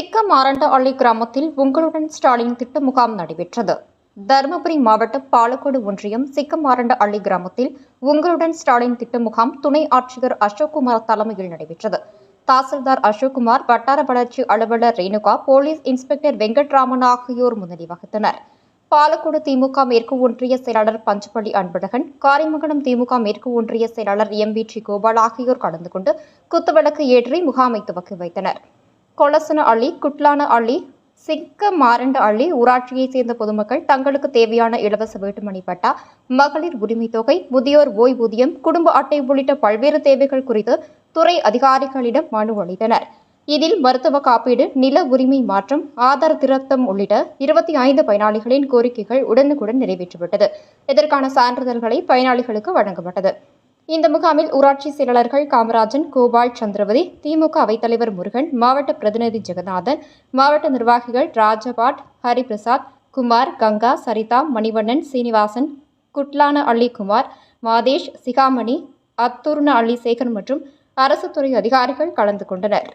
சிக்க அள்ளி கிராமத்தில் உங்களுடன் ஸ்டாலின் திட்ட முகாம் நடைபெற்றது. தருமபுரி மாவட்டம் பாலக்கோடு ஒன்றியம் சிக்கமாரண்ட அள்ளி கிராமத்தில் உங்களுடன் ஸ்டாலின் திட்ட முகாம் துணை ஆட்சியர் அசோக்குமார் தலைமையில் நடைபெற்றது. தாசில்தார் அசோக்குமார் வட்டார வளர்ச்சி அலுவலர் ரேணுகா போலீஸ் இன்ஸ்பெக்டர் வெங்கட்ராமன் ஆகியோர் முன்னிலை வகித்தனர். பாலக்கோடு திமுக மேற்கு ஒன்றிய செயலாளர் பஞ்சப்பள்ளி அன்பழகன் காரிமங்கலம் திமுக மேற்கு ஒன்றிய செயலாளர் எம் வி டி கோபால் ஆகியோர் கலந்து கொண்டு குத்துவிளக்கு ஏற்றி முகாமை துவக்கி வைத்தனர். கொலசன அள்ளி குட்லான அள்ளி சிக்க மாரண்ட அள்ளி ஊராட்சியைச் சேர்ந்த பொதுமக்கள் தங்களுக்கு தேவையான இலவச வீட்டுமணி பட்டா மகளிர் உரிமைத் தொகை முதியோர் ஓய்வூதியம் குடும்ப அட்டை உள்ளிட்ட பல்வேறு தேவைகள் குறித்து துறை அதிகாரிகளிடம் மனு அளித்தனர். இதில் மருத்துவ காப்பீடு நில உரிமை மாற்றம் ஆதார திருத்தம் உள்ளிட்ட இருபத்தி ஐந்து பயனாளிகளின் கோரிக்கைகள் உடனுக்குடன் நிறைவேற்றப்பட்டது இதற்கான சான்றிதழ்களை பயனாளிகளுக்கு வழங்கப்பட்டது. இந்த முகாமில் ஊராட்சி செயலாளர்கள் காமராஜன் கோபால் சந்திரவதி திமுக அவைத்தலைவர் முருகன் மாவட்ட பிரதிநிதி ஜெகநாதன் மாவட்ட நிர்வாகிகள் ராஜபாட் ஹரிபிரசாத் குமார் கங்கா சரிதா மணிவண்ணன் சீனிவாசன் குட்லான அள்ளி குமார் மாதேஷ் சிகாமணி அத்தூர்ண அள்ளி சேகர் மற்றும் அரசு துறை அதிகாரிகள் கலந்து கொண்டனர்.